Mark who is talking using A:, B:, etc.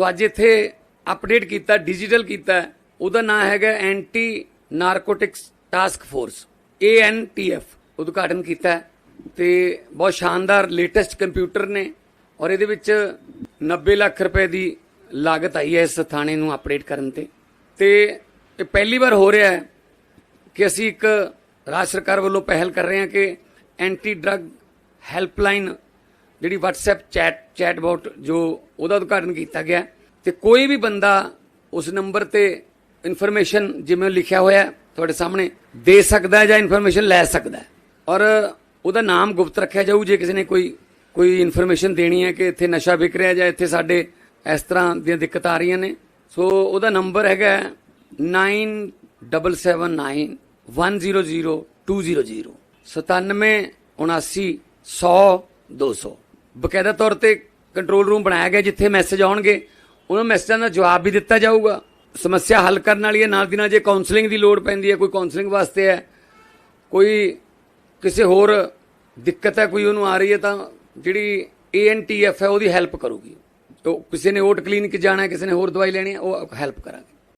A: ਸੋ ਅੱਜ ਇੱਥੇ ਅਪਡੇਟ ਕੀਤਾ, ਡਿਜੀਟਲ ਕੀਤਾ। ਉਹਦਾ ਨਾਮ ਹੈਗਾ anti narcotics task force ANTF ਉਦਘਾਟਨ ਕੀਤਾ। ਹੈ ਤੇ ਬਹੁਤ ਸ਼ਾਨਦਾਰ ਲੇਟੈਸਟ ਕੰਪਿਊਟਰ ਨੇ ਔਰ ਇਹਦੇ ਵਿੱਚ 90 ਲੱਖ ਰੁਪਏ ਦੀ ਲਾਗਤ ਆਈ ਹੈ ਇਸ ਥਾਣੇ ਨੂੰ ਅਪਡੇਟ ਕਰਨ ਤੇ। ਤੇ ਇਹ ਪਹਿਲੀ ਵਾਰ ਹੋ ਰਿਹਾ ਹੈ ਕਿ ਅਸੀਂ ਇੱਕ ਰਾਜ ਸਰਕਾਰ ਵੱਲੋਂ ਪਹਿਲ ਕਰ ਰਹੇ ਹਾਂ ਕਿ ਐਂਟੀ ਡਰੱਗ ਹੈਲਪਲਾਈਨ ਜਿਹੜੀ WhatsApp ਚੈਟ ਚੈਟਬੋਟ ਜੋ ਉਹਦਾ ਉਦਘਾਟਨ ਕੀਤਾ ਗਿਆ, ਤੇ ਕੋਈ ਵੀ ਬੰਦਾ ਉਸ ਨੰਬਰ ਤੇ ਇਨਫੋਰਮੇਸ਼ਨ ਜਿਵੇਂ ਲਿਖਿਆ ਹੋਇਆ ਤੁਹਾਡੇ ਸਾਹਮਣੇ, ਦੇ ਸਕਦਾ ਜਾਂ ਇਨਫੋਰਮੇਸ਼ਨ ਲੈ ਸਕਦਾ ਔਰ ਉਹਦਾ ਨਾਮ ਗੁਪਤ ਰੱਖਿਆ ਜਾਊ, ਜੇ ਕਿਸੇ ਨੇ ਕੋਈ ਕੋਈ ਇਨਫੋਰਮੇਸ਼ਨ ਦੇਣੀ ਹੈ ਕਿ ਇੱਥੇ ਨਸ਼ਾ ਵਿਕ ਰਿਹਾ ਜਾਂ ਇੱਥੇ ਸਾਡੇ ਇਸ ਤਰ੍ਹਾਂ ਦੀਆਂ ਦਿੱਕਤਾਂ ਆ ਰਹੀਆਂ ਨੇ। ਸੋ ਉਹਦਾ ਨੰਬਰ ਹੈਗਾ 9779100200 9779 ਬਕਾਇਦਾ ਤੌਰ ਤੇ ਕੰਟਰੋਲ ਰੂਮ ਬਣਾਇਆ ਗਿਆ ਜਿੱਥੇ ਮੈਸੇਜ ਆਉਣਗੇ, ਉਹਨਾਂ ਮੈਸੇਜਾਂ ਦਾ ਜਵਾਬ ਵੀ ਦਿੱਤਾ ਜਾਊਗਾ। ਸਮੱਸਿਆ ਹੱਲ ਕਰਨ ਵਾਲੀ ਹੈ, ਨਾਲ ਦੀ ਨਾਲ ਜੇ ਕਾਉਂਸਲਿੰਗ ਦੀ ਲੋੜ ਪੈਂਦੀ ਹੈ, ਕੋਈ ਕਾਉਂਸਲਿੰਗ ਵਾਸਤੇ ਹੈ, ਕੋਈ ਕਿਸੇ ਹੋਰ ਦਿੱਕਤ ਹੈ, ਕੋਈ ਉਹਨੂੰ ਆ ਰਹੀ ਹੈ, ਤਾਂ ਜਿਹੜੀ ANTF ਹੈ, ਉਹਦੀ ਹੈਲਪ ਕਰੂਗੀ। ਤੋ ਕਿਸੇ ਨੇ ਓਟ ਕਲੀਨਿਕ ਜਾਣਾ ਕਿਸੇ ਨੇ ਹੋਰ ਦਵਾਈ ਲੈਣੀ ਹੈ, ਉਹ ਹੈਲਪ ਕਰਾਂਗੇ।